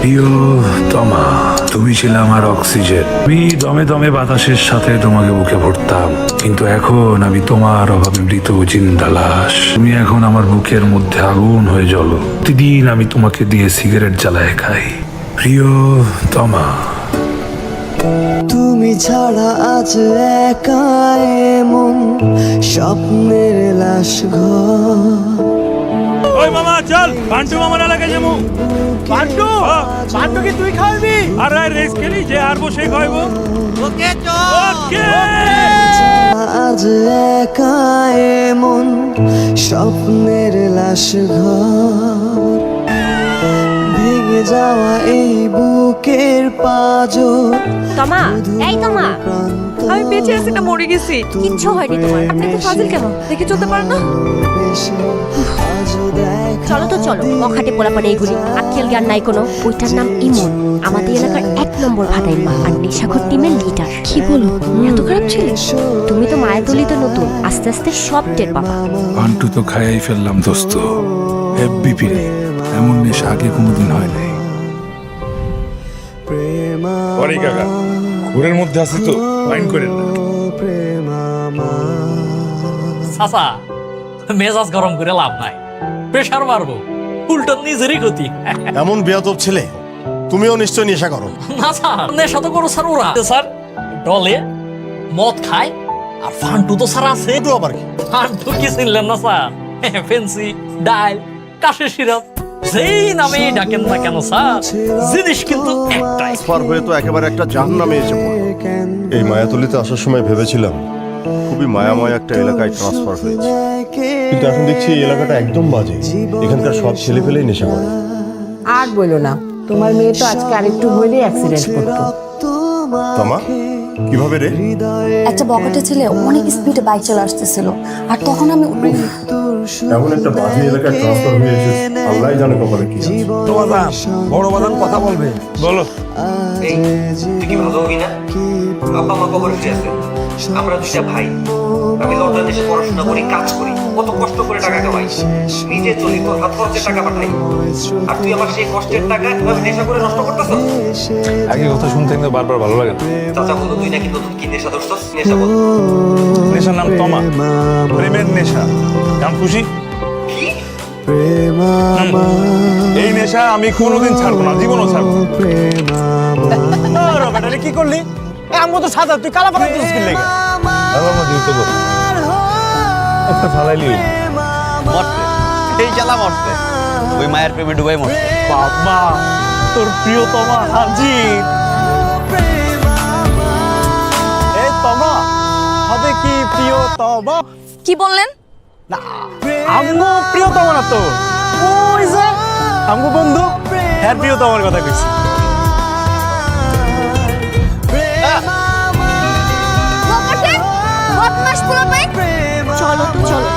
প্রিয় তমা, তুমি ছিলে আমার অক্সিজেন। আমি দমে দমে বাতাসের সাথে তোমাকে বুকে ভরতাম। কিন্তু এখন আমি তোমার অভাবে মৃত জিন্দা তুমি এখন আমার বুকের মধ্যে আগুন হয়ে জ্বলো। প্রতিদিন আমি তোমাকে দিয়ে সিগারেট জ্বালায় খাই। প্রিয় তমা। তুমি ছাড়া আজ একা এমন স্বপ্নের লাশ ঘর। ওই মামা চল বান্টু মামার এলাকায় যাব। বান্টু বান্টু কি তুই খাওয়াবি? আরে রেস খেলি যে হারবো সে খাইবো ওকে ওকে। আজ একা এমন স্বপ্নের লাশ ঘর। ভেঙে যাওয়া এই বুকের পাজর। তমা এই তমা আমি বেঁচে আছি না মরে গেছি। কিচ্ছু হয়নি তোমার। আপনি তো ফাজিল কেন? দেখে চলতে পারেন না? চলো তো চলো বখাটে পোলাপানে এইগুলি। আক্কেল জ্ঞান নাই কোনো ওইটার নাম ইমন। আমাদের এলাকার এক নম্বর ভাতাই মা আর নেশাখর টিমের লিডার কি বলো এত খারাপ ছেলে? তুমি তো মায়ের দলিত নতুন আস্তে আস্তে সব টের পাবা। পান্টু তো খাইয়াই ফেললাম দোস্ত। হেব্বি পিলে এমন নেশা আগে কোনোদিন হয় নাই। পরে কাকা ঘুরের মধ্যে আছি তো মাইন্ড করেন না। চাচা মেজাজ গরম করে লাভ নাই। প্রেশার মারবো। উল্টো নিজেরই ক্ষতি। এমন বেয়াদব ছেলে তুমিও নিশ্চয় নেশা করো। না স্যার নেশা তো করো স্যার ওরা। স্যার ডলে মদ খায় আর ফান্টু তো স্যার আছে। তো আবার কি? ফান্টু কি চিনলেন না স্যার? ফেন্সি ডাইল কাশের সিরাপ যেই নামে ডাকেন না কেন স্যার জিনিস কিন্তু একটাই। পার হয়ে তো একেবারে একটা জাহান নামে এসে পড়ল। এই মায়াতলিতে আসার সময় ভেবেছিলাম খুবই মায়াময় একটা এলাকায় ট্রান্সফার হয়েছে। কিন্তু এখন দেখছি এই এলাকাটা একদম বাজে। এখানকার সব ছেলে ফেলেই নেশা করে। আর বলো না তোমার মেয়ে তো আজকে আরেকটু হইলেই অ্যাক্সিডেন্ট করতো। তামা কীভাবে রে? একটা বকেটে ছেলে অনেক স্পিডে বাইক চলে আসতেছিল। আর তখন আমি এমন একটা বাজে এলাকায় ট্রান্সফার হয়ে এসেছে আল্লাহ জানে কপালে কি আছে। বড় বাদান কথা বলবে। বলো। এই কি ভাববি না বাবা মা কবর আছে? আমরা দুইটা ভাই। আমি লন্ডন দেশে পড়াশোনা করি কাজ করি। কত কষ্ট করে টাকা কামাই নিজে চলি তোর হাত খরচের টাকা পাঠাই। আর তুই আমার সেই কষ্টের টাকা এভাবে নেশা করে নষ্ট করতেছ? আগে কথা শুনতে কিন্তু বারবার ভালো লাগে না। চাচা বলো তুই নাকি নতুন কি নেশা ধরছস? নেশা বল। নেশার নাম তমা। প্রেমের নেশা। নাম খুশি? এই নেশা আমি কোনোদিন ছাড়বো না জীবনও ছাড়বো না। কি করলি? আমি তো সাদা তুই কালা পাতা দিস কি লেগে একটা ফালাইলি মরতে এই জ্বালা মরতে ওই মায়ের প্রেমে ডুবাই মরতে বাবা তোর প্রিয়তমা হাজির। এই তমা হবে কি প্রিয়তমা? কি বললেন? আমগো প্রিয়তমা না তো ওই যে। আমগো বন্ধু হ্যাঁ প্রিয়তমার কথা কইছি। চলো তো চলো।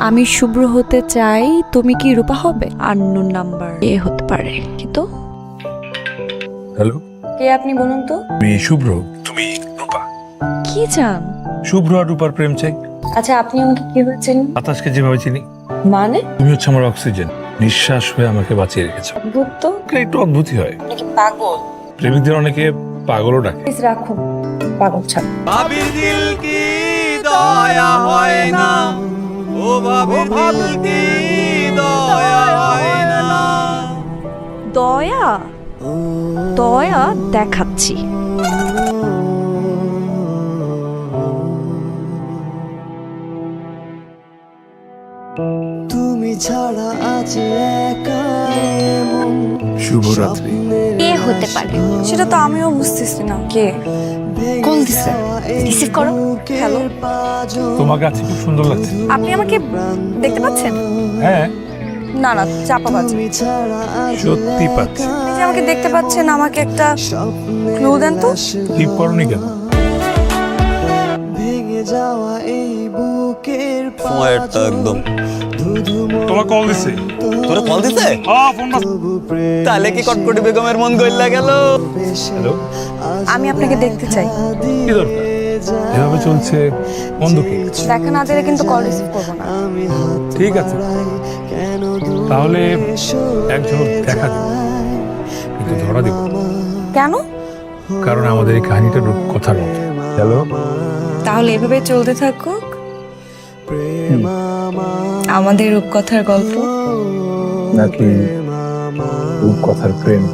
আমি শুভ্র হতে চাই তুমি কি রূপা হবে? আন্নোর নাম্বার। এ হতে পারে কিন্তু? হ্যালো? কে আপনি বলুন তো? আমি শুভ্র তুমি রূপা। কি চান? শুভ্র আর রূপার প্রেম চাই। আচ্ছা আপনি আমাকে কি হয়েছেন বাতাসকে যেভাবে চিনি। মানে? তুমি হচ্ছে আমার অক্সিজেন। নিঃশ্বাস হয়ে আমাকে বাঁচিয়ে রেখেছো। অদ্ভুত তো। একটু অদ্ভুতই হয়। নাকি পাগল। প্রেমিকদের অনেকে পাগলও ডাকে। প্লিজ রাখুন পাগল ছাড়। ভাবি দিল কি দয়া হয় না? ও দিল কি দয়া হয় না? দয়া? দয়া দেখাচ্ছি। তুমি ছাড়া আজ একা শুভরাত্রি। হতে পারে। সেটা তো আমিও বুঝতেছি না। কে? কল দিছে? রিসিভ করো। হ্যালো। তোমাকে আজকে খুব সুন্দর লাগছে। আপনি আমাকে দেখতে পাচ্ছেন? হ্যাঁ। না না চাপা বাজে। সত্যি পাচ্ছি। আপনি যে আমাকে দেখতে পাচ্ছেন আমাকে একটা ক্লু দেন তো। টিপ করনি কেন? ভেঙে যাওয়া এই বুকের সময়টা একদম। তোমার কল দিছে। তোরে কল দিছে? হ্যাঁ তাহলে কি কটকটি বেগমের মন গইলা গেল? হ্যালো? আমি আপনাকে দেখতে চাই। কি দরকার? এভাবে চলছে কি? দেখা না দিলে কিন্তু কল রিসিভ করব না। ঠিক আছে। কেন তাহলে একজন দেখা দিন কিন্তু ধরা দিব। কেন? কারণ আমাদের এই কাহিনীটা রূপকথার মতো। হ্যালো? তাহলে এভাবে চলতে থাকুক আমাদের রূপকথার গল্প। নাকি রূপকথার প্রেম?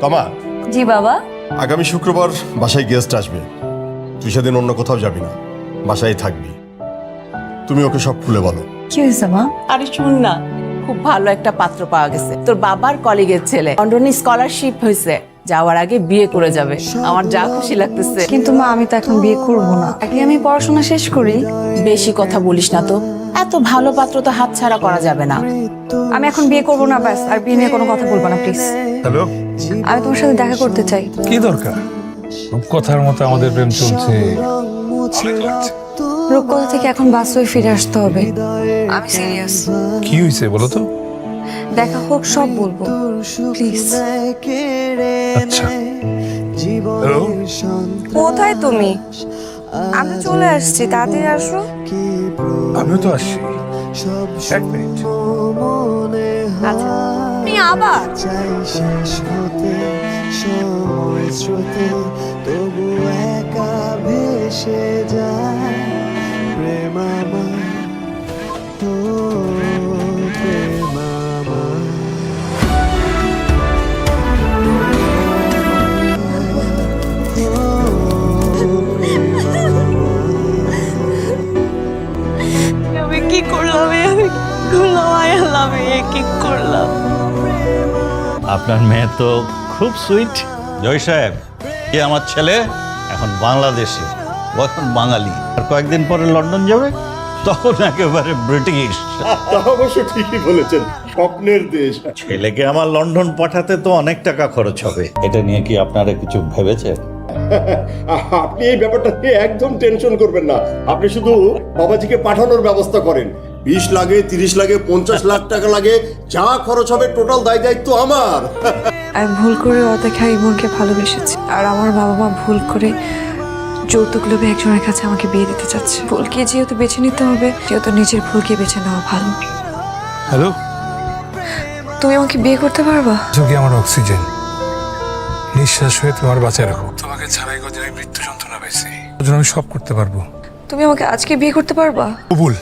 তমা জি বাবা। আগামী শুক্রবার বাসায় গেস্ট আসবে। তুই সেদিন অন্য কোথাও যাবি না। বাসায় থাকবি। তুমি ওকে সব খুলে বলো। কি হয়েছে মা? আরে শোন না খুব ভালো একটা পাত্র পাওয়া গেছে। তোর বাবার কলিগের ছেলে। লন্ডনে স্কলারশিপ হয়েছে। যাওয়ার আগে বিয়ে করে যাবে। আমার যা খুশি লাগতেছে। কিন্তু মা আমি তো এখন বিয়ে করব না। আগে আমি পড়াশোনা শেষ করি। বেশি কথা বলিস না তো। এত ভালো পাত্র তো হাতছাড়া করা যাবে না। আমি এখন বিয়ে করব না ব্যাস। আর বিয়ে নিয়ে কোনো কথা বলব না প্লিজ। হ্যালো? আমি তোমার সাথে দেখা করতে চাই। কি দরকার? রূপকথার মতো আমাদের প্রেম চলছে। রূপকথা থেকে এখন বাস্তবে ফিরে আসতে হবে। আমি সিরিয়াস কি হয়েছে বলো তো? দেখা হোক সব বলব। প্লিজ আচ্ছা। কোথায় তুমি? আমি চলে আসছি তাড়াতাড়ি আসো। আমিও তো আসছি। এক মিনিট। মনে আচ্ছা। তুমি আবার? চাই শেষ হতে সময় স্রোতে তবু একা ভেসে যায় প্রেমামা ও আপনার মেয়ে তো খুব সুইট জয় সাহেব এ আমার ছেলে? এখন বাংলাদেশে ও এখন বাঙালি। আর কয়েকদিন পরে লন্ডন যাবে? তখন একেবারে ব্রিটিশ। তা অবশ্য ঠিকই বলেছেন স্বপ্নের দেশ। ছেলেকে আমার লন্ডন পাঠাতে তো অনেক টাকা খরচ হবে। এটা নিয়ে কি আপনারা কিছু ভেবেছেন? আপনি এই ব্যাপারটা নিয়ে একদম টেনশন করবেন না। আপনি শুধু বাবাজিকে পাঠানোর ব্যবস্থা করেন। বিশ লাগে তিরিশ লাগে পঞ্চাশ লাখ টাকা লাগে যা খরচ হবে টোটাল দায় দায়িত্ব আমার। আমি ভুল করে অদেখা ইমনকে ভালোবেসেছি। আর আমার বাবা মা ভুল করে যৌতুক লোভে একজনের কাছে আমাকে বিয়ে দিতে চাচ্ছে। ভুলকে যেহেতু বেছে নিতে হবে যেহেতু নিজের ভুলকে বেছে নেওয়া ভালো। হ্যালো? তুমি আমাকে বিয়ে করতে পারবা? যোগী আমার অক্সিজেন। নিঃশ্বাস হয়ে তোমার বাঁচায় রাখো। তোমাকে ছাড়াই কদিন আমি মৃত্যু যন্ত্রণা জন্য আমি সব করতে পারব। তুমি আমাকে আজকে বিয়ে করতে পারবা? কবুল।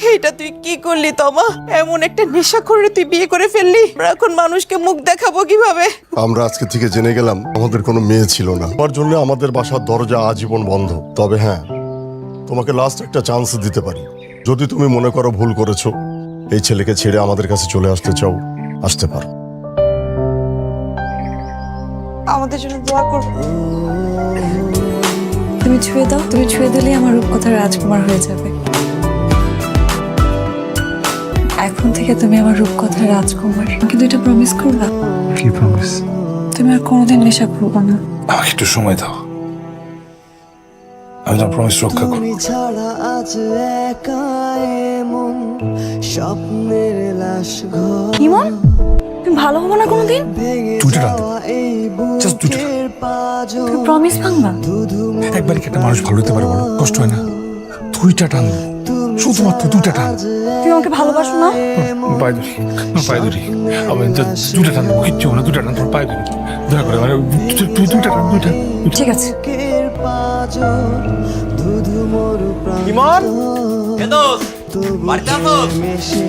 এটা তুই কি করলি তমা? এমন একটা নেশা করে তুই বিয়ে করে ফেললি? আমরা এখন মানুষকে মুখ দেখাবো কীভাবে? আমরা আজকে থেকে জেনে গেলাম আমাদের কোনো মেয়ে ছিল না। তোমার জন্য আমাদের বাসার দরজা আজীবন বন্ধ। তবে হ্যাঁ তোমাকে লাস্ট একটা চান্স দিতে পারি। যদি তুমি মনে করো ভুল করেছ এই ছেলেকে ছেড়ে আমাদের কাছে চলে আসতে চাও আসতে পারো। আমাদের জন্য দোয়া করো। তুমি ছুঁয়ে দাও তুমি ছুঁয়ে দিলেই আমার রূপকথার রাজকুমার হয়ে যাবে। এখন থেকে তুমি আমার রূপকথার রাজকুমার। কিন্তু এটা প্রমিস করবা? কি প্রমিস তুমি আর কোনোদিন নেশা করবা না। আমাকে একটু সময় দাও। আমি তোমার প্রমিস রক্ষা করব। তুমি ছাড়া আজ একা মন স্বপ্নের লাশ ঘর। ইমন তুমি ভালো হবে না কোনোদিন? দুইটা টান। বুকের পাঁজর। তুমি প্রমিস ভাঙবা? একবার কি একটা মানুষ ভালো হতে পারে বলো? কষ্ট হয় না। দুইটা টান। শুধুমাত্র দুইটা টান। তুমি আমাকে ভালোবাসো না? পায়ে ধরি পায়ে ধরি। আমি দুটা টান দেবো কিচ্ছু না দুটা টান তোর পায়ে ধরি। দয়া করে মানে তুই দুইটা টান দুইটা। ঠিক আছে। ইমন? বাড়িতে আসো মেশে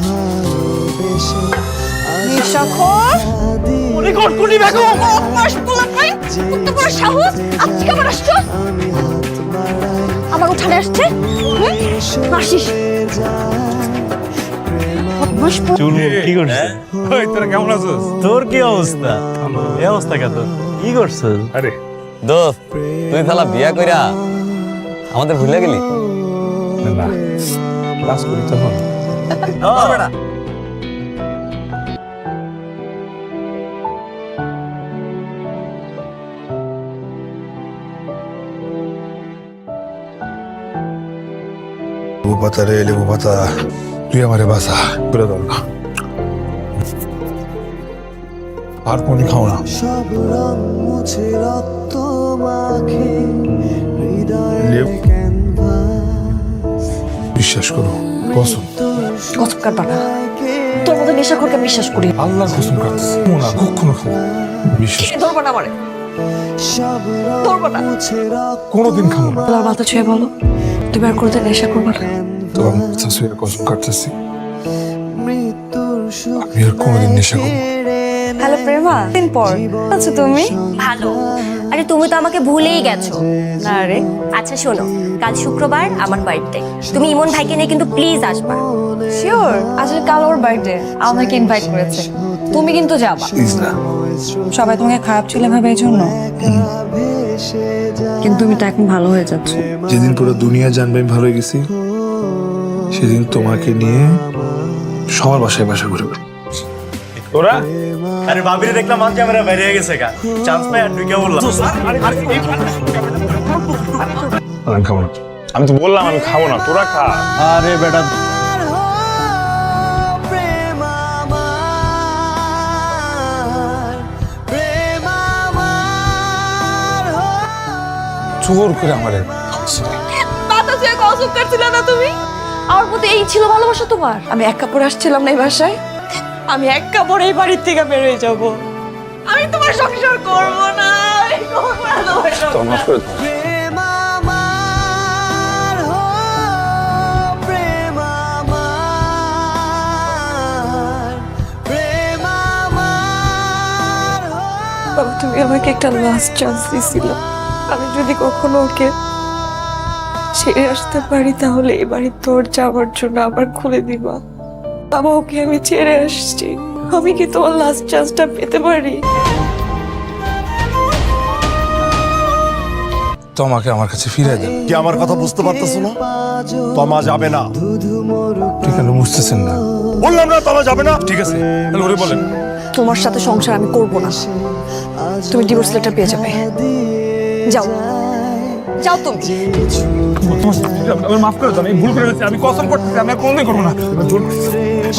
ভালোবেসে নেশাখোর মনে কুনি সাহস আজকে আবার আসছো আমি হাত বাড়াই আমার উঠানে আসছে। আসিস। কি করছিস? ওই তোরা কেমন আছিস? তোর কি অবস্থা? এই অবস্থা কেন? কি করছিস? আরে। দোস্ত তুই তাহলে বিয়া কইরা আমাদের ভুলে গেলি? না। ক্লাস করি তখন। পাতা রে লেবু পাতা। তুই আমারে বাসা করে দল আর কোনদিন খাও না। সব রং মুছে রক্ত মাখে হৃদয়ে ক্যানভাস বিশ্বাস করো কসম। কসম কাটবা না। তোর মতো নেশাখোরকে বিশ্বাস করি আল্লাহর কসম কাটতেছি। না কখনো খাব না। বিশ্বাস ধরবো না আমারে। রং না। কোনোদিন খাব না। আল্লাহর মাথা ছুঁয়ে বলো। তুমি আর কোনোদিন নেশা করবে না। তোমার শাশুড়ির কসম কাটতেছি। আমি আর কোনোদিন নেশা করব হ্যালো প্রেমা দিন পর। আছো তুমি? ভালো। আরে তুমি তো আমাকে ভুলেই গেছো। না রে। আচ্ছা শোনো কাল শুক্রবার আমার বার্থডে। তুমি ইমন ভাইকে নিয়ে কিন্তু প্লিজ আসবা। শিওর আসলে কাল ওর বার্থডে। আমাকে ইনভাইট করেছে। তুমি কিন্তু যাবা। প্লিজ না। সবাই তোমাকে খারাপ ছিল ভাবে এই জন্য। কিন্তু তুমি তো এখন ভালো হয়ে যাচ্ছ। যেদিন পুরো দুনিয়া জানবে আমি ভালো হয়ে গেছি। সেদিন তোমাকে নিয়ে সবার বাসায় বাসা করবে তোরা আরে বাবিরে দেখলাম মাঝে আমরা বেরিয়ে গেছে গা। চান্স পাই আর ঢুকে বললাম আমি খাব না। আমি তো বললাম আমি খাব না তোরা খা। আরে বেটা জোর করে আমারে ছুঁয়ে কসম কাটছিলে না তুমি? আমার প্রতি এই ছিল ভালোবাসা তোমার? আমি এক কাপড় আসছিলাম না এই বাসায়। আমি এক কাপড় এই বাড়ির থেকে বেরোয় যাব। আমি তোমার সংসার করব না করব না। প্রেম প্রেম প্রেম বাবা তুমি আমাকে একটা লাস্ট চান্স দিয়েছিল। আমি যদি কখনো ওকে ছেড়ে আসতে পারি তাহলে এই বাড়ির দরজা আমার জন্য আবার খুলে দিবা। বাবা ওকে আমি ছেড়ে আসছি। আমি কি তোমার লাস্ট চান্সটা পেতে পারি? তোমাকে আমার কাছে ফিরে দেন কি আমার কথা বুঝতে পারতেছো না? তোমা যাবে না। ঠিক আছে বুঝতেছেন না। বললাম না তমা যাবে না। ঠিক আছে তাহলে ওরে বলেন। তোমার সাথে সংসার আমি করব না। তুমি ডিভোর্স লেটার পেয়ে যাবে। যাও। যাও তুমি। আমার মাফ করে দাও আমি ভুল করে আমি কসম করতেছি আমি কোনোদিন করব না। আমার ভুল করছি।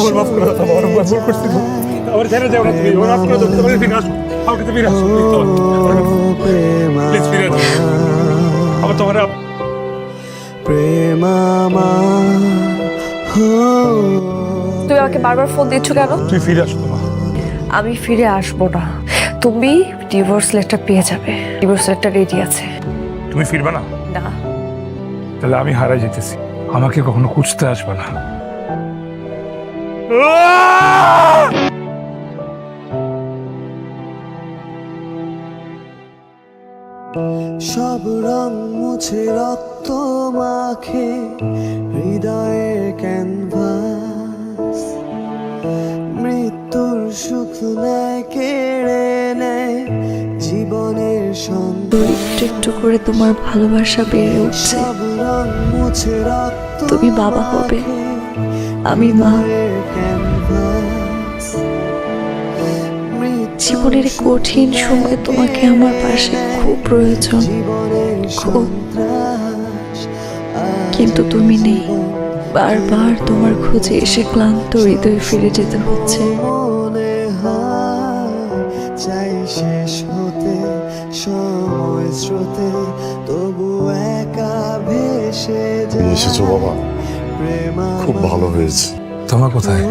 আমার মাফ করে দাও আমার আমার ভুল করছি। আমার ছেড়ে যাও না তুমি আমার মাফ করে দাও তোমার ফিরে আসো। আমার কাছে ফিরে আসো প্লিজ ফিরে আসো আবার তোমার প্রেম আমার তুমি আমাকে বারবার ফোন দিচ্ছ কেন? তুই ফিরে আসো তোমার। আমি ফিরে আসব না। তুমি ডিভোর্স লেটার পেয়ে যাবে। ডিভোর্স লেটার রেডি আছে। তুমি ফিরবে না? না। তাহলে আমি হারাই যেতেছি। আমাকে কখনো খুঁজতে আসবে না। সব রং মুছে রক্ত মাখে হৃদয়ে ক্যানভাস। মৃত্যুর সুখ নেয় কেড়ে একটু একটু করে তোমার ভালোবাসা বেড়ে উঠছে। তুমি বাবা হবে। আমি মা। জীবনের কঠিন সময় তোমাকে আমার পাশে খুব প্রয়োজন। খুব। কিন্তু তুমি নেই। বারবার তোমার খোঁজে এসে ক্লান্ত হৃদয়ে ফিরে যেতে হচ্ছে। চাই শেষ স্রোতে তবু একা ভেসে এসেছ বাবা। খুব ভালো হয়েছে। তোমার কোথায়?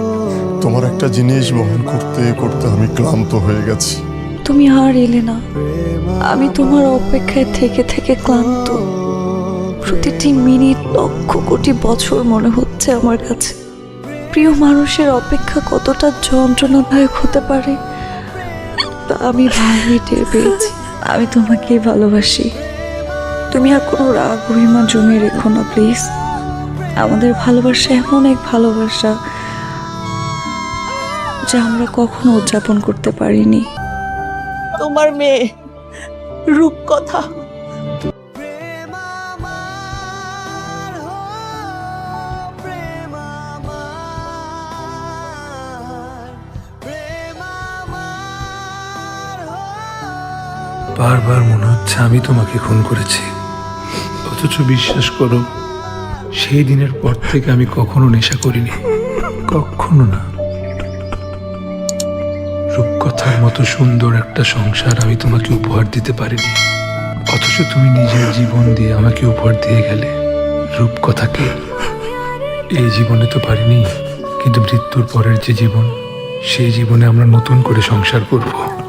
তোমার একটা জিনিস বহন করতে করতে আমি ক্লান্ত হয়ে গেছি। তুমি আর এলে না। আমি তোমার অপেক্ষায় থেকে থেকে ক্লান্ত। প্রতিটি মিনিট লক্ষ কোটি বছর মনে হচ্ছে আমার কাছে। প্রিয় মানুষের অপেক্ষা কতটা যন্ত্রণাদায়ক হতে পারে তা আমি ভালোই টের পেয়েছি। আমি তোমাকে ভালোবাসি। তুমি আর কোনো রাগ অভিমান জমিয়ে রেখো না, প্লিজ। আমাদের ভালোবাসা এমন এক ভালোবাসা, যা আমরা কখনো উদযাপন করতে পারিনি। তোমার মেয়ে রূপকথা। বারবার মনে হচ্ছে আমি তোমাকে খুন করেছি। অথচ বিশ্বাস করো, সেই দিনের পর থেকে আমি কখনো নেশা করিনি। কখনো না। রূপকথার মতো সুন্দর একটা সংসার আমি তোমাকে উপহার দিতে পারিনি। অথচ তুমি নিজের জীবন দিয়ে আমাকে উপহার দিয়ে গেলে। রূপকথাকে এই জীবনে তো পারিনি, কিন্তু মৃত্যুর পরের যে জীবন, সেই জীবনে আমরা নতুন করে সংসার করব।